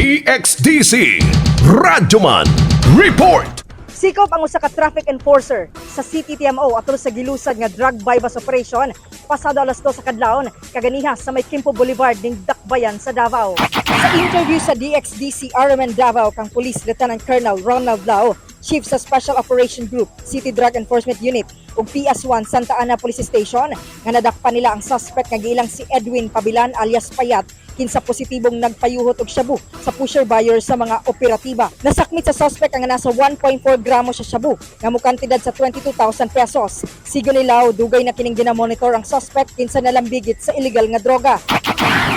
DXDC Radyoman Report Sikop ang usa ka traffic enforcer sa CTTMO atol sa gilusad nga drug bypass operation pasado alas 2 sa kadlawon kaganiha sa may Kimpo Boulevard ning Dakbayan sa Davao. Sa interview sa DXDC RMN Davao kang Police Lieutenant Colonel Ronald Lau, Chief sa Special Operation Group, City Drug Enforcement Unit ug PS1 Santa Ana Police Station nga nadakpa nila ang suspect nga giilang si Edwin Pabilan alias Payat kinsa positibong nagpayuhot og shabu sa pusher buyer sa mga operatiba. Nasakmit sa suspect ang nasa 1.4 gramo sa shabu nga mukantidad sa 22,000 pesos. Sigo ni Lau, dugay na kining ginamonitor ang suspect kinsa nalambigit sa illegal nga droga.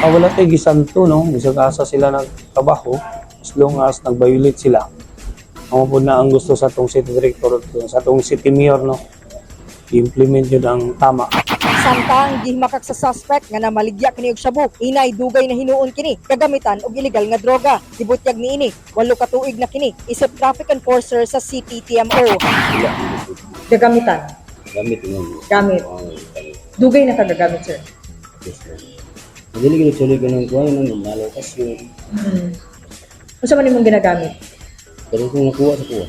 Ah, wala tayo gisanto, no? Bisag asa sila nagtrabaho, as long as nag-violate sila. Ang po na ang gusto sa tong city director, sa tong city mayor, no? I-implement yun ang tama. Samtang gihimakak sa suspect nga namaligya kini og shabu, inay dugay na hinuon kini kagamitan og illegal nga droga. Gibutyag niini, walo ka tuig na kini isip traffic enforcer sa CTTMO. Gagamitan, Gamit mo. gamit. Oo, gamit. Dugay na kagagamit sir. Yes, ma'am. Madali ka nagsuloy ka ng kuha ng malokas yun. Hmm. Unsa man imong ginagamit? Pero kung nakuha sa kuha.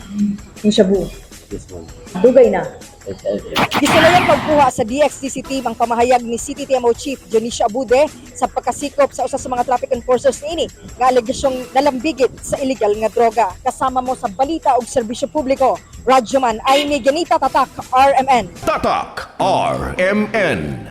Yung shabu. Yes, ma'am. Dugay na. Out, out. Gisulayan pagkuha sa DXDC team ang pamahayag ni CTTMO Chief Dionisio Abude sa pagkasikop sa usa sa mga traffic enforcers niini nga alegasyong nalambigit sa illegal nga droga. Kasama mo sa balita ug serbisyo publiko. Radyoman ay ni Ganita Tatak RMN. Tatak RMN